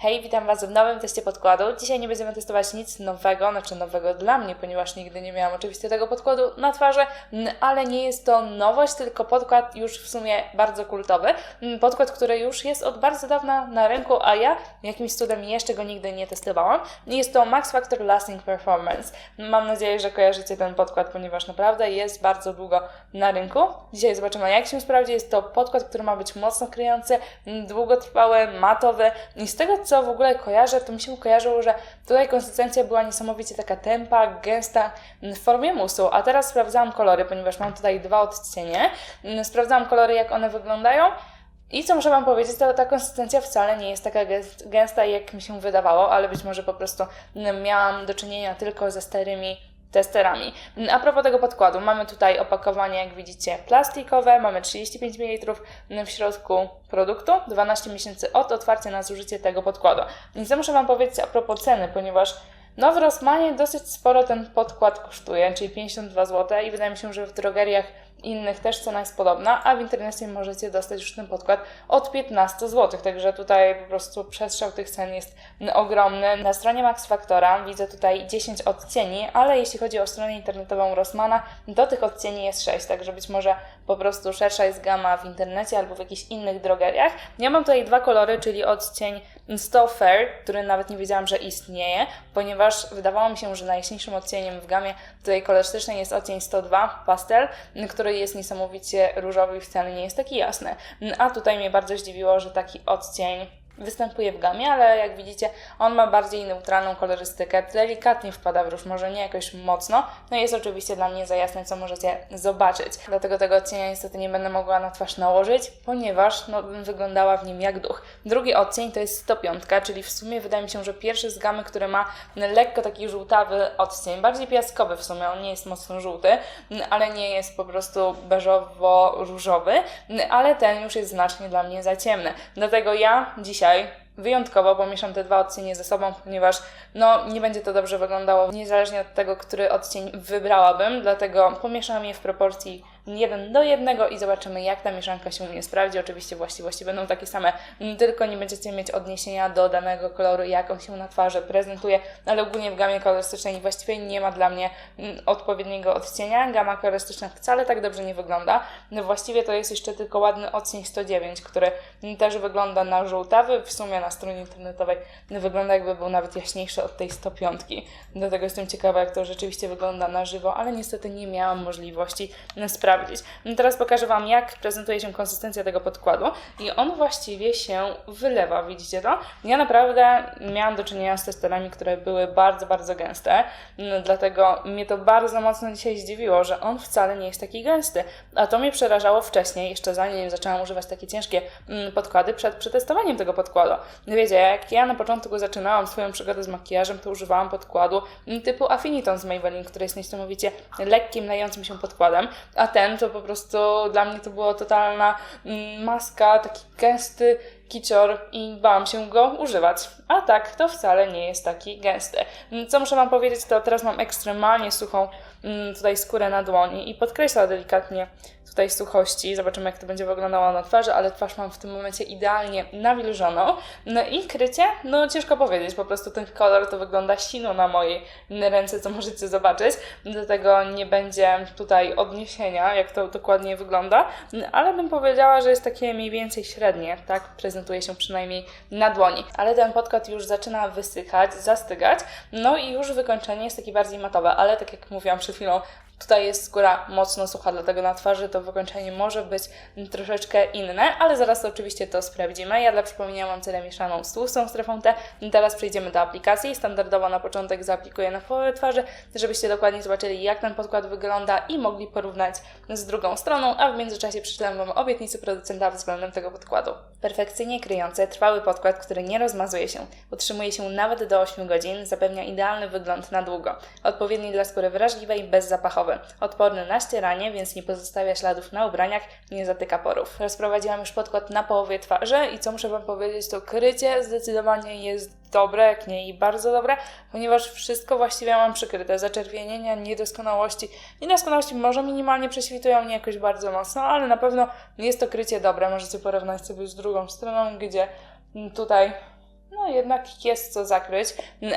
Hej, witam Was w nowym teście podkładu. Dzisiaj nie będziemy testować nic nowego, znaczy nowego dla mnie, ponieważ nigdy nie miałam oczywiście tego podkładu na twarzy, ale nie jest to nowość, tylko podkład już w sumie bardzo kultowy. Podkład, który już jest od bardzo dawna na rynku, a ja jakimś cudem jeszcze go nigdy nie testowałam. Jest to Max Factor Lasting Performance. Mam nadzieję, że kojarzycie ten podkład, ponieważ naprawdę jest bardzo długo na rynku. Dzisiaj zobaczymy, jak się sprawdzi. Jest to podkład, który ma być mocno kryjący, długotrwały, matowy i z tego, co w ogóle kojarzę, to mi się kojarzyło, że tutaj konsystencja była niesamowicie taka tempa, gęsta mm, w formie musu. A teraz sprawdzałam kolory, ponieważ mam tutaj dwa odcienie. Mm, Sprawdzałam kolory, jak one wyglądają. I co muszę Wam powiedzieć, to ta konsystencja wcale nie jest taka gęst- gęsta, jak mi się wydawało, ale być może po prostu mm, miałam do czynienia tylko ze starymi testerami. A propos tego podkładu, mamy tutaj opakowanie, jak widzicie, plastikowe, mamy 35 ml w środku produktu, 12 miesięcy od otwarcia na zużycie tego podkładu. I co muszę Wam powiedzieć a propos ceny, ponieważ no w Rossmanie dosyć sporo ten podkład kosztuje, czyli 52 zł i wydaje mi się, że w drogeriach innych też cena jest podobna, a w internecie możecie dostać już ten podkład od 15 zł, także tutaj po prostu przestrzał tych cen jest ogromny. Na stronie Max Factora widzę tutaj 10 odcieni, ale jeśli chodzi o stronę internetową Rossmana, to tych odcieni jest 6, także być może po prostu szersza jest gama w internecie albo w jakichś innych drogeriach. Ja mam tutaj dwa kolory, czyli odcień 100 Fair, który nawet nie wiedziałam, że istnieje, ponieważ wydawało mi się, że najjaśniejszym odcieniem w gamie tutaj kolorystycznej jest odcień 102 Pastel, który jest niesamowicie różowy i wcale nie jest taki jasny. A tutaj mnie bardzo zdziwiło, że taki odcień występuje w gamie, ale jak widzicie, on ma bardziej neutralną kolorystykę, delikatnie wpada w róż, może nie jakoś mocno, no i jest oczywiście dla mnie za jasne, co możecie zobaczyć. Dlatego tego odcienia niestety nie będę mogła na twarz nałożyć, ponieważ no, bym wyglądała w nim jak duch. Drugi odcień to jest 105, czyli w sumie wydaje mi się, że pierwszy z gamy, który ma lekko taki żółtawy odcień, bardziej piaskowy w sumie, on nie jest mocno żółty, ale nie jest po prostu beżowo-różowy, ale ten już jest znacznie dla mnie za ciemny. Dlatego ja dzisiaj wyjątkowo pomieszam te dwa odcienie ze sobą, ponieważ no, nie będzie to dobrze wyglądało niezależnie od tego, który odcień wybrałabym, dlatego pomieszam je w proporcji 1 do 1 i zobaczymy, jak ta mieszanka się u mnie sprawdzi. Oczywiście właściwości będą takie same, m, tylko nie będziecie mieć odniesienia do danego koloru, jak on się na twarzy prezentuje, ale ogólnie w gamie kolorystycznej właściwie nie ma dla mnie m, odpowiedniego odcienia. Gama kolorystyczna wcale tak dobrze nie wygląda. No właściwie to jest jeszcze tylko ładny odcień 109, który m, też wygląda na żółtawy, w sumie na stronie internetowej wygląda jakby był nawet jaśniejszy od tej 105. Dlatego jestem ciekawa, jak to rzeczywiście wygląda na żywo, ale niestety nie miałam możliwości m, sprawdzić. No Teraz pokażę Wam, jak prezentuje się konsystencja tego podkładu i on właściwie się wylewa, widzicie to? Ja naprawdę miałam do czynienia z testerami, które były bardzo, bardzo gęste, no, dlatego mnie to bardzo mocno dzisiaj zdziwiło, że on wcale nie jest taki gęsty, a to mnie przerażało wcześniej, jeszcze zanim zaczęłam używać takie ciężkie mm, podkłady, przed przetestowaniem tego podkładu. No Wiecie, jak ja na początku zaczynałam swoją przygodę z makijażem, to używałam podkładu mm, typu Affiniton z Maybelline, który jest niesamowicie lekkim, lejącym się podkładem, a ten to po prostu dla mnie to była totalna mm, maska, taki gęsty kicior i bałam się go używać. A tak, to wcale nie jest taki gęsty. Mm, Co muszę Wam powiedzieć, to teraz mam ekstremalnie suchą mm, tutaj skórę na dłoni i podkreśla delikatnie tutaj suchości. Zobaczymy, jak to będzie wyglądało na twarzy, ale twarz mam w tym momencie idealnie nawilżoną. No i krycie, no ciężko powiedzieć, po prostu ten kolor to wygląda sino na mojej ręce, co możecie zobaczyć. Dlatego nie będzie tutaj odniesienia, jak to dokładnie wygląda, ale bym powiedziała, że jest takie mniej więcej średnie, tak prezentuje się przynajmniej na dłoni. Ale ten podkład już zaczyna wysychać, zastygać, no i już wykończenie jest takie bardziej matowe, ale tak jak mówiłam przed chwilą, Tutaj jest skóra mocno sucha, dlatego na twarzy to wykończenie może być troszeczkę inne, ale zaraz oczywiście to sprawdzimy. Ja dla przypomnienia mam cerę mieszaną z tłustą strefą T. Teraz przejdziemy do aplikacji. Standardowo na początek zaaplikuję na połowę twarzy, żebyście dokładnie zobaczyli jak ten podkład wygląda i mogli porównać z drugą stroną, a w międzyczasie przeczytam Wam obietnicę producenta względem tego podkładu. Perfekcyjnie kryjący, trwały podkład, który nie rozmazuje się, utrzymuje się nawet do 8 godzin, zapewnia idealny wygląd na długo. Odpowiedni dla skóry wrażliwej, Odporny na ścieranie, więc nie pozostawia śladów na ubraniach, nie zatyka porów. Rozprowadziłam już podkład na połowie twarzy i co muszę Wam powiedzieć, to krycie zdecydowanie jest dobre, jak nie i bardzo dobre, ponieważ wszystko właściwie mam przykryte. Zaczerwienienia, niedoskonałości. Niedoskonałości może minimalnie prześwitują mnie jakoś bardzo mocno, ale na pewno jest to krycie dobre. Możecie porównać sobie z drugą stroną, gdzie tutaj no jednak jest co zakryć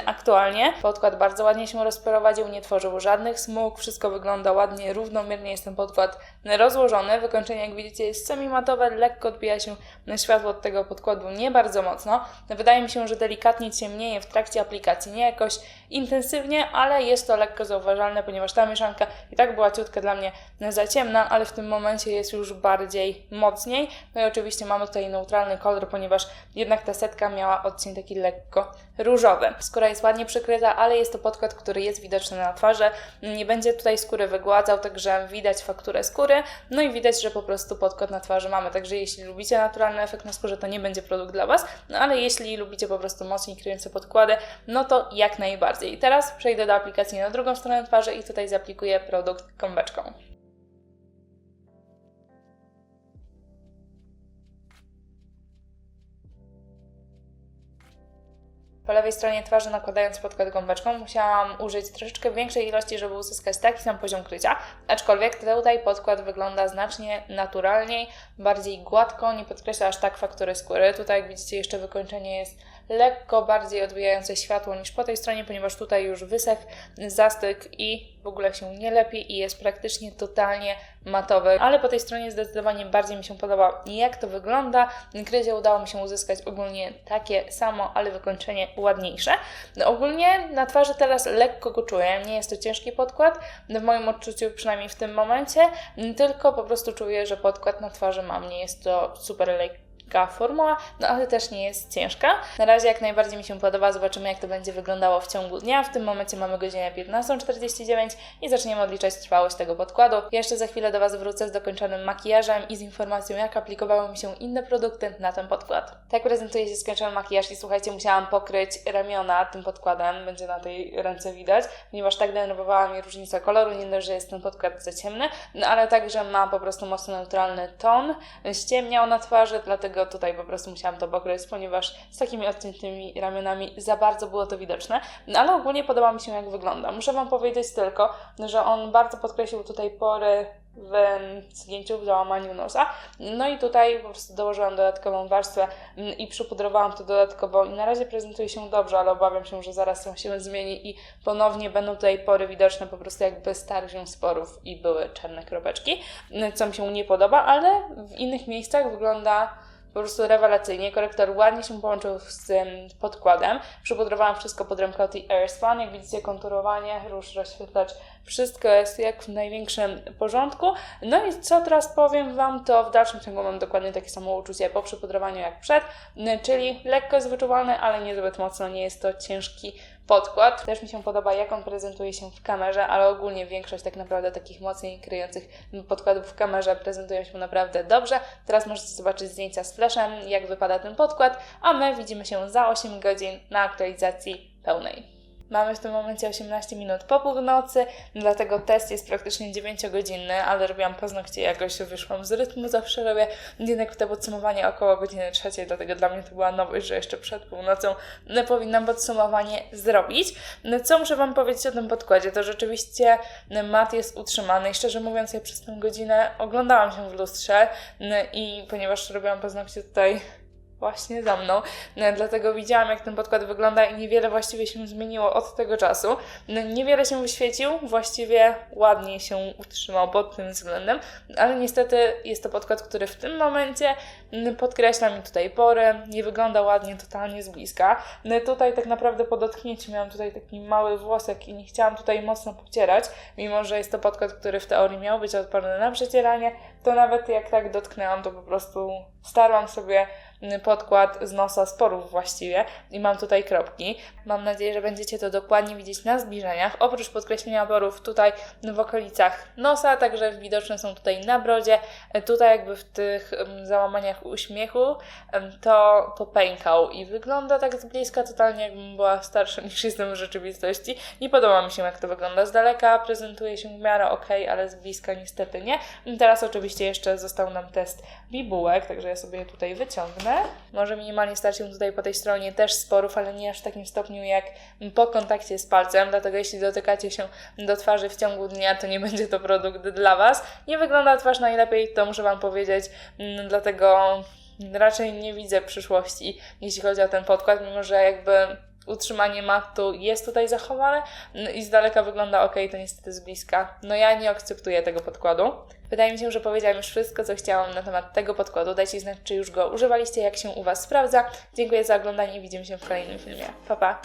aktualnie. Podkład bardzo ładnie się rozprowadził, nie tworzył żadnych smug, wszystko wygląda ładnie, równomiernie jest ten podkład rozłożony. Wykończenie jak widzicie jest semi-matowe, lekko odbija się światło od tego podkładu nie bardzo mocno. Wydaje mi się, że delikatnie ciemnieje w trakcie aplikacji, nie jakoś intensywnie, ale jest to lekko zauważalne, ponieważ ta mieszanka i tak była ciutka dla mnie za ciemna, ale w tym momencie jest już bardziej mocniej. No i oczywiście mamy tutaj neutralny kolor, ponieważ jednak ta setka miała odcień taki lekko różowy. Skóra jest ładnie przykryta, ale jest to podkład, który jest widoczny na twarzy. Nie będzie tutaj skóry wygładzał, także widać fakturę skóry, no i widać, że po prostu podkład na twarzy mamy. Także jeśli lubicie naturalny efekt na skórze, to nie będzie produkt dla Was, no ale jeśli lubicie po prostu mocniej kryjące podkłady, no to jak najbardziej. I teraz przejdę do aplikacji na drugą stronę twarzy i tutaj zaaplikuję produkt gąbeczką. Po lewej stronie twarzy nakładając podkład gąbeczką musiałam użyć troszeczkę większej ilości, żeby uzyskać taki sam poziom krycia, aczkolwiek tutaj podkład wygląda znacznie naturalniej, bardziej gładko, nie podkreśla aż tak faktury skóry. Tutaj jak widzicie jeszcze wykończenie jest lekko bardziej odbijające światło niż po tej stronie, ponieważ tutaj już wysechł zastyk i w ogóle się nie lepi i jest praktycznie totalnie matowy, ale po tej stronie zdecydowanie bardziej mi się podoba jak to wygląda. Kryzie udało mi się uzyskać ogólnie takie samo, ale wykończenie ładniejsze. No, ogólnie na twarzy teraz lekko go czuję, nie jest to ciężki podkład, w moim odczuciu przynajmniej w tym momencie, tylko po prostu czuję, że podkład na twarzy mam, nie jest to super lekki formuła, no ale też nie jest ciężka. Na razie jak najbardziej mi się podoba, zobaczymy jak to będzie wyglądało w ciągu dnia. W tym momencie mamy godzinę 15.49 i zaczniemy odliczać trwałość tego podkładu. Jeszcze za chwilę do Was wrócę z dokończonym makijażem i z informacją jak aplikowały mi się inne produkty na ten podkład. Tak prezentuje się skończony makijaż i słuchajcie, musiałam pokryć ramiona tym podkładem, będzie na tej ręce widać, ponieważ tak denerwowała mnie różnica koloru, nie dość, że jest ten podkład za ciemny, no ale także ma po prostu mocno neutralny ton, ściemniał na twarzy, dlatego dlatego tutaj po prostu musiałam to pokryć, ponieważ z takimi odciętymi ramionami za bardzo było to widoczne. No ale ogólnie podoba mi się jak wygląda. Muszę Wam powiedzieć tylko, że on bardzo podkreślił tutaj pory w zgięciu, w załamaniu nosa. No i tutaj po prostu dołożyłam dodatkową warstwę mm, i przypudrowałam to dodatkowo i na razie prezentuje się dobrze, ale obawiam się, że zaraz to się zmieni i ponownie będą tutaj pory widoczne po prostu jakby starł się sporów i były czarne kropeczki, co mi się nie podoba, ale w innych miejscach wygląda po prostu rewelacyjnie. Korektor ładnie się połączył z tym podkładem. Przypudrowałam wszystko pod Remcoty Airspan. Jak widzicie, konturowanie, róż, rozświetlacz, wszystko jest jak w największym porządku. No i co teraz powiem Wam, to w dalszym ciągu mam dokładnie takie samo uczucie po przypudrowaniu jak przed, czyli lekko jest wyczuwalne, ale nie zbyt mocno, nie jest to ciężki podkład. Też mi się podoba, jak on prezentuje się w kamerze, ale ogólnie większość tak naprawdę takich mocniej kryjących podkładów w kamerze prezentują się naprawdę dobrze. Teraz możecie zobaczyć zdjęcia z flashem, jak wypada ten podkład, a my widzimy się za 8 godzin na aktualizacji pełnej. Mamy w tym momencie 18 minut po północy, dlatego test jest praktycznie 9-godzinny, ale robiłam paznokcie jakoś wyszłam z rytmu, zawsze robię jednak te podsumowanie około godziny trzeciej, dlatego dla mnie to była nowość, że jeszcze przed północą powinnam podsumowanie zrobić. Co muszę Wam powiedzieć o tym podkładzie, to rzeczywiście mat jest utrzymany i szczerze mówiąc ja przez tę godzinę oglądałam się w lustrze i ponieważ robiłam paznokcie tutaj właśnie za mną. No, dlatego widziałam, jak ten podkład wygląda i niewiele właściwie się zmieniło od tego czasu. No, niewiele się wyświecił, właściwie ładnie się utrzymał pod tym względem, ale niestety jest to podkład, który w tym momencie mm, podkreśla mi tutaj pory, nie wygląda ładnie totalnie z bliska. No, tutaj tak naprawdę po dotknięciu miałam tutaj taki mały włosek i nie chciałam tutaj mocno pocierać, mimo że jest to podkład, który w teorii miał być odporny na przecieranie, to nawet jak tak dotknęłam, to po prostu starłam sobie podkład z nosa sporów właściwie i mam tutaj kropki. Mam nadzieję, że będziecie to dokładnie widzieć na zbliżeniach. Oprócz podkreślenia porów tutaj w okolicach nosa, także widoczne są tutaj na brodzie. Tutaj jakby w tych załamaniach uśmiechu to popękał i wygląda tak z bliska totalnie jakbym była starsza niż jestem w rzeczywistości. Nie podoba mi się jak to wygląda z daleka, prezentuje się w miarę ok, ale z bliska niestety nie. Teraz oczywiście jeszcze został nam test bibułek, także ja sobie je tutaj wyciągnę. Może minimalnie starczy tutaj po tej stronie też sporów, ale nie aż w takim stopniu jak po kontakcie z palcem, dlatego jeśli dotykacie się do twarzy w ciągu dnia, to nie będzie to produkt dla Was. Nie wygląda twarz najlepiej, to muszę Wam powiedzieć, mm, dlatego raczej nie widzę przyszłości, jeśli chodzi o ten podkład, mimo że jakby utrzymanie matu jest tutaj zachowane no i z daleka wygląda ok, to niestety z bliska. No ja nie akceptuję tego podkładu. Wydaje mi się, że powiedziałam już wszystko, co chciałam na temat tego podkładu. Dajcie znać, czy już go używaliście, jak się u Was sprawdza. Dziękuję za oglądanie i widzimy się w kolejnym filmie. Pa, pa!